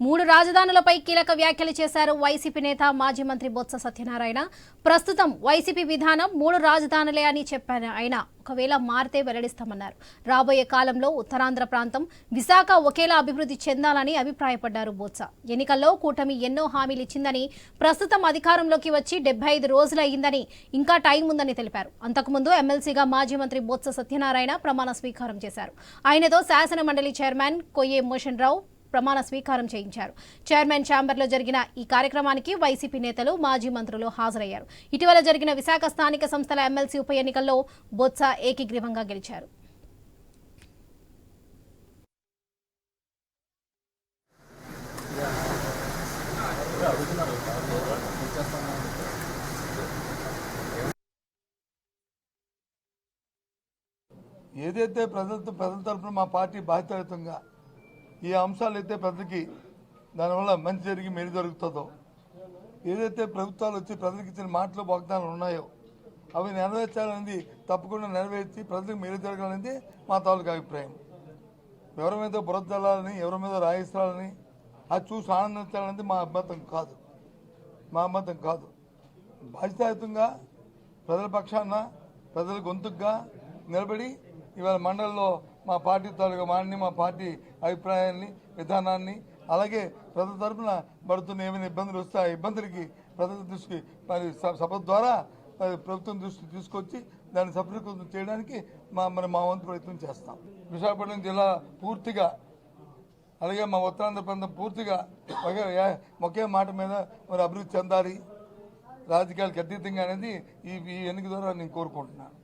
మూడు రాజధానులపై కీలక వ్యాఖ్యలు చేశారు వైసీపీ నేత మాజీ మంత్రి బొత్స సత్యనారాయణ. ప్రస్తుతం వైసీపీ విధానం మూడు రాజధానులే అని చెప్పారు ఆయన. ఒకవేళ మారితే వెల్లడిస్తామన్నారు. రాబోయే కాలంలో ఉత్తరాంధ్ర ప్రాంతం విశాఖ ఒకేలా అభివృద్ధి చెందాలని అభిప్రాయపడ్డారు బొత్స. ఎన్నికల్లో కూటమి ఎన్నో హామీలు ఇచ్చిందని ప్రస్తుతం అధికారంలోకి వచ్చి డెబ్బై ఐదు రోజులు అయిందని ఇంకా టైం ఉందని తెలిపారు. అంతకుముందు ఎమ్మెల్సీగా మాజీ మంత్రి బొత్స సత్యనారాయణ ప్రమాణ స్వీకారం చేశారు. ఆయనతో శాసనమండలి చైర్మన్ కొయ్యే మోషన్ రావు ప్రమాణ స్వీకారం చేయించారు. చైర్మన్ ఛాంబర్లో జరిగిన ఈ కార్యక్రమానికి వైసీపీ నేతలు మాజీ మంత్రులు హాజరయ్యారు. ఇటీవల జరిగిన విశాఖ స్థానిక సంస్థల ఎమ్మెల్సీ ఉప ఎన్నికల్లో బొత్స ఏకీగ్రీవంగా గెలిచారు. ఏదైతే ప్రజల ప్రజల తరఫున మా పార్టీ బాధ్యతాయుతంగా ఈ అంశాలు అయితే ప్రజలకి దానివల్ల మంచి జరిగి మేలు జరుగుతుందో. ఏదైతే ప్రభుత్వాలు వచ్చి ప్రజలకు ఇచ్చిన మాటలు వాగ్దానాలు ఉన్నాయో అవి నెరవేర్చాలనేది తప్పకుండా నెరవేర్చి ప్రజలకు మేలు జరగాలనేది మా తాలూకు అభిప్రాయం. ఎవరి మీద బురద జల్లాలని ఎవరి మీద రాయిస్తాలని అది చూసి ఆనందించాలనేది మా అభ్మతం కాదు. మా అభ్మతం కాదు. బాధ్యతాయుతంగా ప్రజల పక్షాన ప్రజల గొంతుగా నిలబడి ఇవాళ మండలిలో మా పార్టీ తాలూకా మాన్ని మా పార్టీ అభిప్రాయాన్ని విధానాన్ని అలాగే ప్రజల తరపున పడుతున్న ఏమైనా ఇబ్బందులు వస్తే ఆ ఇబ్బందులకి ప్రజల దృష్టికి మరి సభ ద్వారా మరి ప్రభుత్వం దృష్టికి తీసుకొచ్చి దాన్ని సఫలీకృతం చేయడానికి మా మరి మా వంతు ప్రయత్నం చేస్తాం. విశాఖపట్నం జిల్లా పూర్తిగా అలాగే మా ఉత్తరాంధ్ర ప్రాంతం పూర్తిగా ఒకే ఒకే మాట మీద మరి అభివృద్ధి చెందాలి. రాజకీయాలకు అతీతంగా అనేది ఈ ఎన్నిక ద్వారా నేను కోరుకుంటున్నాను.